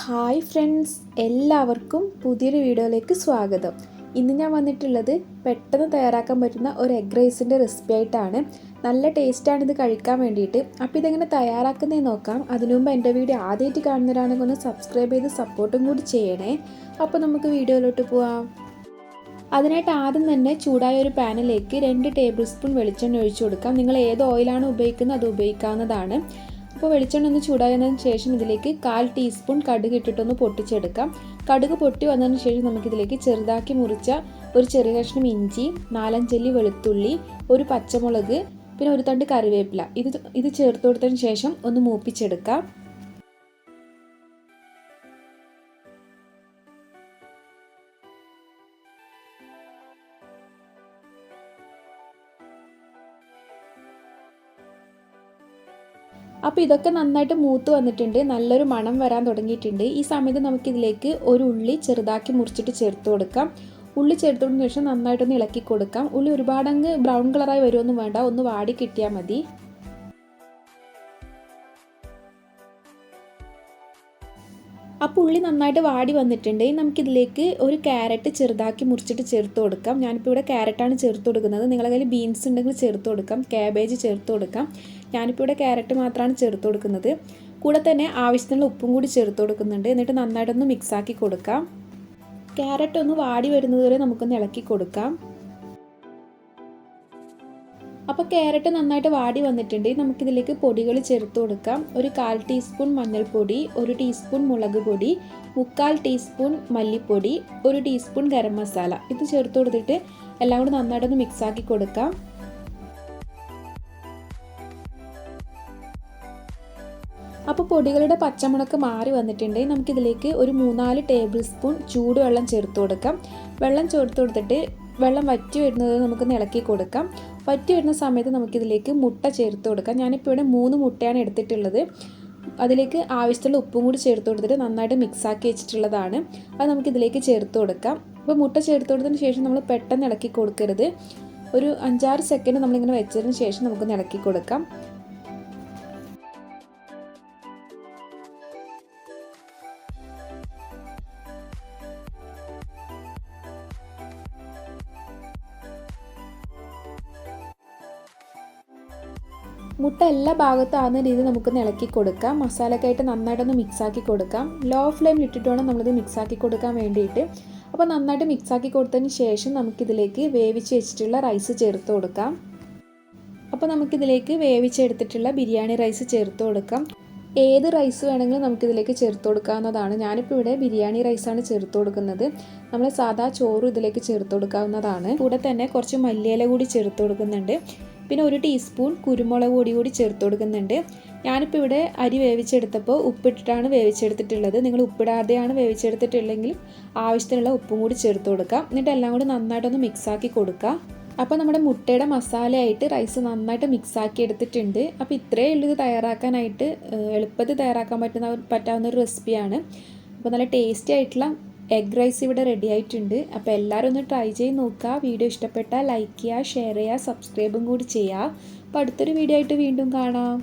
Hi friends എല്ലാവർക്കും പുതിയൊരു വീഡിയോയിലേക്ക് സ്വാഗതം. ഇന്ന് ഞാൻ വന്നിട്ടുള്ളത് പെട്ടെന്ന് തയ്യാറാക്കാൻ പറ്റുന്ന ഒരു എഗ് റൈസിന്റെ റെസിപ്പി ആയിട്ടാണ്. നല്ല ടേസ്റ്റാണ് ഇത് കഴിക്കാൻ വേണ്ടിയിട്ട്. അപ്പോൾ ഇതെങ്ങനെ തയ്യാറാക്കുന്നതെന്ന് നോക്കാം. അതിനുമുമ്പ് എന്റെ വീഡിയോ ആദ്യമായിട്ട് കാണുന്നവരാണെങ്കിൽ ഒന്ന് സബ്സ്ക്രൈബ് ചെയ്ത് സപ്പോർട്ടും കൂടി ചെയ്യണേ. അപ്പോൾ നമുക്ക് വീഡിയോയിലോട്ട് പോവാം. അതിനായിട്ട് ആദ്യം തന്നെ ചൂടായ ഒരു പാനിലേക്ക് രണ്ട് ടേബിൾ സ്പൂൺ വെളിച്ചെണ്ണ ഒഴിച്ചു കൊടുക്കാം. നിങ്ങൾ ഏത് ഓയിലാണ് ഉപയോഗിക്കുന്നത് അത് ഉപയോഗിക്കാവുന്നതാണ്. അപ്പോൾ വെളിച്ചെണ്ണ ഒന്ന് ചൂടായതിനു ശേഷം ഇതിലേക്ക് കാൽ ടീസ്പൂൺ കടുക് ഇട്ടിട്ടൊന്ന് പൊട്ടിച്ചെടുക്കാം. കടുക് പൊട്ടി വന്നതിന് ശേഷം നമുക്കിതിലേക്ക് ചെറുതാക്കി മുറിച്ച ഒരു ചെറിയ കഷ്ണം ഇഞ്ചി നാലഞ്ചല്ലി വെളുത്തുള്ളി ഒരു പച്ചമുളക് പിന്നെ ഒരു തണ്ട് കറിവേപ്പില. ഇത് ഇത് ചേർത്ത് കൊടുത്തതിന് ശേഷം ഒന്ന് മൂപ്പിച്ചെടുക്കാം. അപ്പോൾ ഇതൊക്കെ നന്നായിട്ട് മൂത്ത് വന്നിട്ടുണ്ട്. നല്ലൊരു മണം വരാൻ തുടങ്ങിയിട്ടുണ്ട്. ഈ സമയത്ത് നമുക്കിതിലേക്ക് ഒരു ഉള്ളി ചെറുതാക്കി മുറിച്ചിട്ട് ചേർത്ത് കൊടുക്കാം. ഉള്ളി ചേർത്തതിന് ശേഷം നന്നായിട്ടൊന്ന് ഇളക്കി കൊടുക്കാം. ഉള്ളി ഒരുപാടങ്ങ് ബ്രൗൺ കളറായി വരുമൊന്നും വേണ്ട. ഒന്ന് വാടി കിട്ടിയാൽ മതി. അപ്പോൾ ഉള്ളി നന്നായിട്ട് വാടി വന്നിട്ടുണ്ട്. നമുക്കിതിലേക്ക് ഒരു ക്യാരറ്റ് ചെറുതാക്കി മുറിച്ചിട്ട് ചേർത്ത് കൊടുക്കാം. ഞാനിപ്പോൾ ഇവിടെ ക്യാരറ്റാണ് ചേർത്ത് കൊടുക്കുന്നത്. നിങ്ങളുടെ കയ്യിൽ ബീൻസ് ഉണ്ടെങ്കിൽ ചേർത്ത് കൊടുക്കാം. ക്യാബേജ് ചേർത്ത് കൊടുക്കാം. ഞാനിപ്പോൾ ഇവിടെ ക്യാരറ്റ് മാത്രമാണ് ചേർത്ത് കൊടുക്കുന്നത്. കൂടെ തന്നെ ആവശ്യത്തിനുള്ള ഉപ്പും കൂടി ചേർത്ത് കൊടുക്കുന്നുണ്ട്. എന്നിട്ട് നന്നായിട്ടൊന്ന് മിക്സാക്കി കൊടുക്കാം. ക്യാരറ്റ് ഒന്ന് വാടി വരുന്നതുവരെ നമുക്കൊന്ന് ഇളക്കി കൊടുക്കാം. അപ്പോൾ ക്യാരറ്റ് നന്നായിട്ട് വാടി വന്നിട്ടുണ്ട്. നമുക്കിതിലേക്ക് പൊടികൾ ചേർത്ത് കൊടുക്കാം. ഒരു കാൽ ടീസ്പൂൺ മഞ്ഞൾപ്പൊടി ഒരു ടീസ്പൂൺ മുളക് പൊടി മുക്കാൽ ടീസ്പൂൺ മല്ലിപ്പൊടി ഒരു ടീസ്പൂൺ ഗരം മസാല. ഇത് ചേർത്ത് കൊടുത്തിട്ട് എല്ലാം കൂടി നന്നായിട്ടൊന്ന് മിക്സാക്കി കൊടുക്കാം. അപ്പോൾ പൊടികളുടെ പച്ചമുളക്ക് മാറി വന്നിട്ടുണ്ട്. നമുക്കിതിലേക്ക് ഒരു മൂന്നാൽ ടേബിൾ സ്പൂൺ ചൂടുവെള്ളം ചേർത്ത് കൊടുക്കാം. വെള്ളം ചേർത്ത് കൊടുത്തിട്ട് വെള്ളം വറ്റി വരുന്നത് നമുക്ക് ഇളക്കി കൊടുക്കാം. വറ്റി വരുന്ന സമയത്ത് നമുക്കിതിലേക്ക് മുട്ട ചേർത്ത് കൊടുക്കാം. ഞാനിപ്പോൾ ഇവിടെ മൂന്ന് മുട്ടയാണ് എടുത്തിട്ടുള്ളത്. അതിലേക്ക് ആവശ്യത്തിലുള്ള ഉപ്പും കൂടി ചേർത്ത് കൊടുത്തിട്ട് നന്നായിട്ട് മിക്സാക്കി വെച്ചിട്ടുള്ളതാണ്. അത് നമുക്കിതിലേക്ക് ചേർത്ത് കൊടുക്കാം. അപ്പോൾ മുട്ട ചേർത്ത് കൊടുത്തതിന് ശേഷം നമ്മൾ പെട്ടെന്ന് ഇളക്കി കൊടുക്കരുത്. ഒരു അഞ്ചാറ് സെക്കൻഡ് നമ്മളിങ്ങനെ വെച്ചതിന് ശേഷം നമുക്ക് ഇളക്കി കൊടുക്കാം. മുട്ട എല്ലാ ഭാഗത്തും ആകുന്ന രീതിയിൽ നമുക്ക് ഇളക്കി കൊടുക്കാം. മസാലക്കായിട്ട് നന്നായിട്ടൊന്ന് മിക്സാക്കി കൊടുക്കാം. ലോ ഫ്ലെയിമിൽ ഇട്ടിട്ട് വേണം നമ്മളിത് മിക്സാക്കി കൊടുക്കാൻ വേണ്ടിയിട്ട്. അപ്പോൾ നന്നായിട്ട് മിക്സാക്കി കൊടുത്തതിന് ശേഷം നമുക്കിതിലേക്ക് വേവിച്ച് വെച്ചിട്ടുള്ള റൈസ് ചേർത്ത് കൊടുക്കാം. അപ്പോൾ നമുക്കിതിലേക്ക് വേവിച്ചെടുത്തിട്ടുള്ള ബിരിയാണി റൈസ് ചേർത്ത് കൊടുക്കാം. ഏത് റൈസ് വേണമെങ്കിലും നമുക്കിതിലേക്ക് ചേർത്ത് കൊടുക്കാവുന്നതാണ്. ഞാനിപ്പോൾ ഇവിടെ ബിരിയാണി റൈസാണ് ചേർത്ത് കൊടുക്കുന്നത്. നമ്മൾ സാധാ ചോറും ഇതിലേക്ക് ചേർത്ത് കൊടുക്കാവുന്നതാണ്. കൂടെ തന്നെ കുറച്ച് മല്ലിയില കൂടി ചേർത്ത് കൊടുക്കുന്നുണ്ട്. പിന്നെ ഒരു ടീസ്പൂൺ കുരുമുളക് പൊടി കൂടി ചേർത്ത് കൊടുക്കുന്നുണ്ട്. ഞാനിപ്പോൾ ഇവിടെ അരി വേവിച്ചെടുത്തപ്പോൾ ഉപ്പിട്ടിട്ടാണ് വേവിച്ചെടുത്തിട്ടുള്ളത്. നിങ്ങൾ ഉപ്പിടാതെയാണ് വേവിച്ചെടുത്തിട്ടുള്ളെങ്കിൽ ആവശ്യത്തിനുള്ള ഉപ്പും കൂടി ചേർത്ത് കൊടുക്കാം. എന്നിട്ട് എല്ലാം കൂടി നന്നായിട്ടൊന്ന് മിക്സാക്കി കൊടുക്കുക അപ്പോൾ നമ്മുടെ മുട്ടയുടെ മസാലയായിട്ട് റൈസ് നന്നായിട്ട് മിക്സാക്കി എടുത്തിട്ടുണ്ട്. അപ്പോൾ ഇത്രയേ ഉള്ളൂ ഇത് തയ്യാറാക്കാനായിട്ട് എളുപ്പത്തിൽ തയ്യാറാക്കാൻ പറ്റുന്ന പറ്റാവുന്ന ഒരു റെസിപ്പിയാണ് അപ്പോൾ നല്ല ടേസ്റ്റി ആയിട്ടുള്ള എഗ് റൈസ് ഇവിടെ റെഡി ആയിട്ടുണ്ട്. അപ്പോൾ എല്ലാവരും ഒന്ന് ട്രൈ ചെയ്ത് നോക്കുക. വീഡിയോ ഇഷ്ടപ്പെട്ടാൽ ലൈക്ക് ചെയ്യുക ഷെയർ ചെയ്യുക സബ്സ്ക്രൈബും കൂടി ചെയ്യുക. അപ്പോൾ അടുത്തൊരു വീഡിയോ ആയിട്ട് വീണ്ടും കാണാം.